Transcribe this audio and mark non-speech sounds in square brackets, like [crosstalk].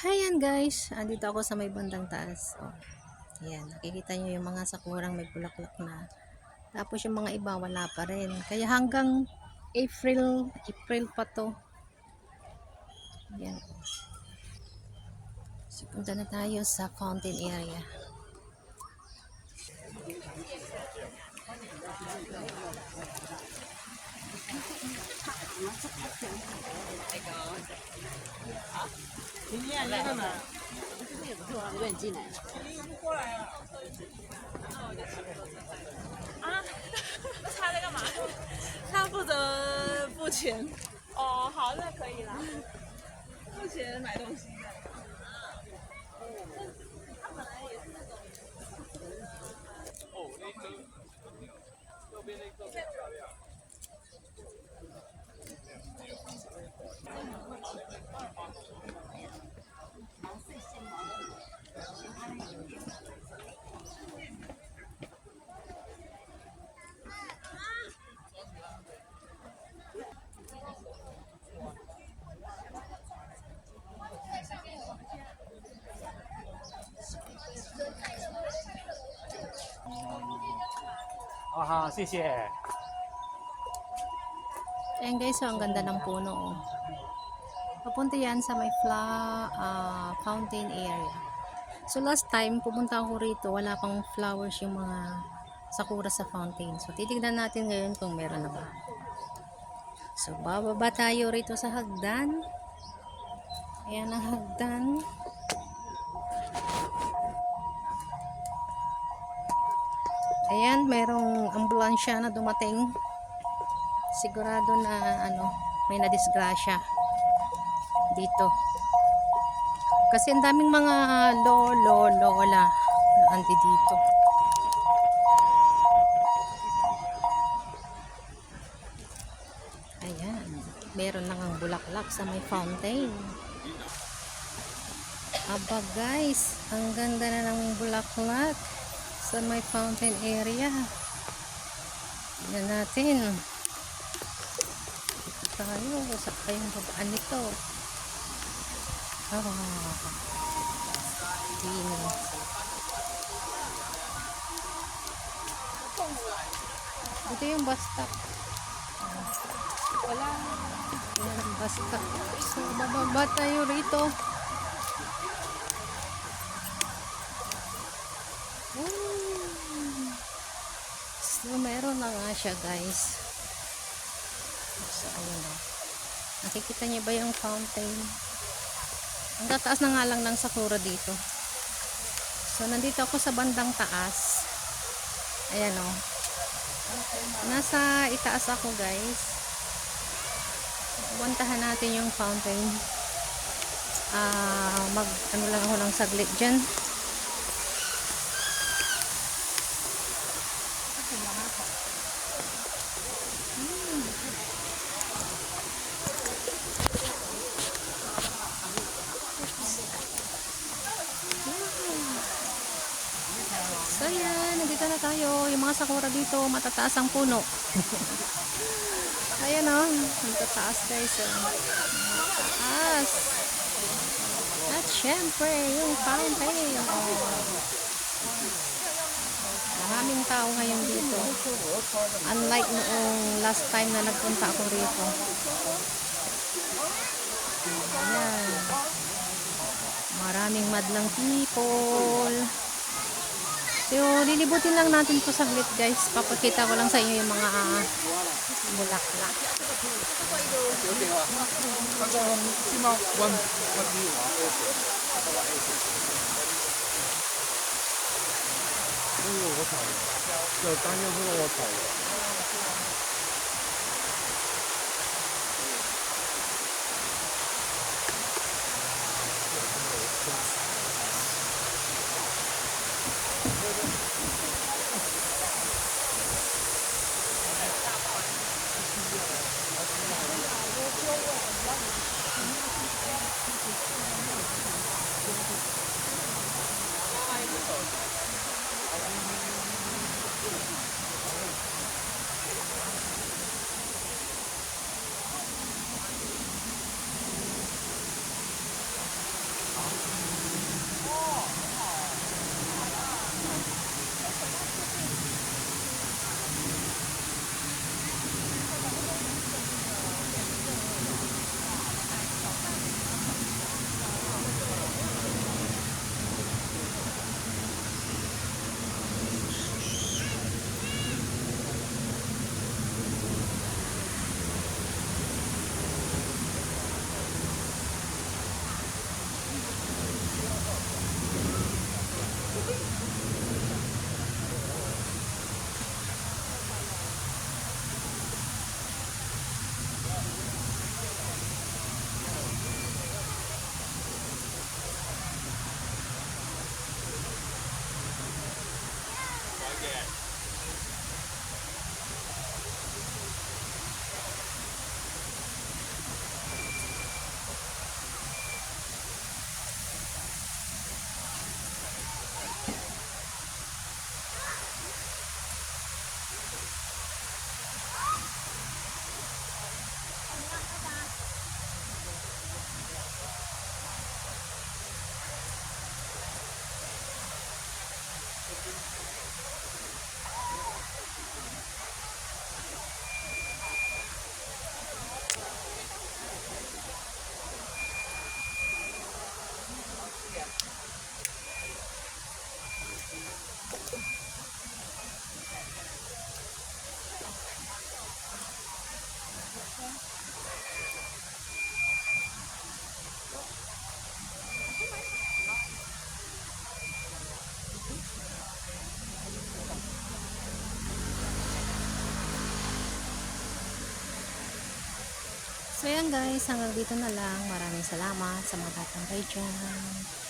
Ayan guys, andito ako sa may bandang taas. Oh. Ayan, nakikita nyo yung mga sakurang may bulaklak na. Tapos yung mga iba wala pa rin. Kaya hanggang April, April pa to. Ayan. So, punta na tayo sa fountain area. 啊，干嘛？我这边也不是这边进来。你又过来，那。啊？那他在干嘛？他负责付钱。哦，好，那可以了。付钱买东西。啊，他本来也是那种。哦，那个，右边那个漂亮。好好，谢谢。Ayan guys, so ang ganda ng puno. Oh. Papunta yan sa may fla, ah, fountain area. So last time, pumunta ako rito, wala pang flowers yung mga sakura sa fountain. So titignan natin ngayon kung meron na ba. So bababa tayo rito sa hagdan. Ayan ang hagdan. Ayan, merong ambulansya na dumating sigurado na ano may nadisgrasya dito. Kasi ang daming mga lolo lola na andi dito. Ayan meron lang ang bulaklak sa may fountain. Aba guys ang ganda na ng bulaklak sa may fountain area. Yan natin tayo sa kayong babaan nito. Ah, linis. Ito yung bus stop. Wala. Wala yung bus stop. So, bababa tayo rito. Hmm. So, meron na nga siya guys. So, ayun o. Nakikita niyo ba yung fountain? Ang tataas na nga lang ng sakura dito. So, nandito ako sa bandang taas. Ayan o. Nasa itaas ako guys. Puntahan natin yung fountain. Ah, mag ano lang ako ng saglit dyan. So yan, nandito na tayo. Yung mga sakura dito, matataas ang puno. [laughs] Ayan o, oh, matataas guys. Oh. Mataas. At syempre, yung fountain. Maraming tao ngayon dito. Unlike noong last time na nagpunta ako rito. Ayan. Maraming madlang people. So, lilibutin lang natin po saglit guys. Papakita ko lang sa inyo yung mga ah, bulaklak. 那个起码我我比我哎呦我操！这当年不是我操的。 So yan guys, hanggang dito na lang. Maraming salamat sa mga tatangkay dyan.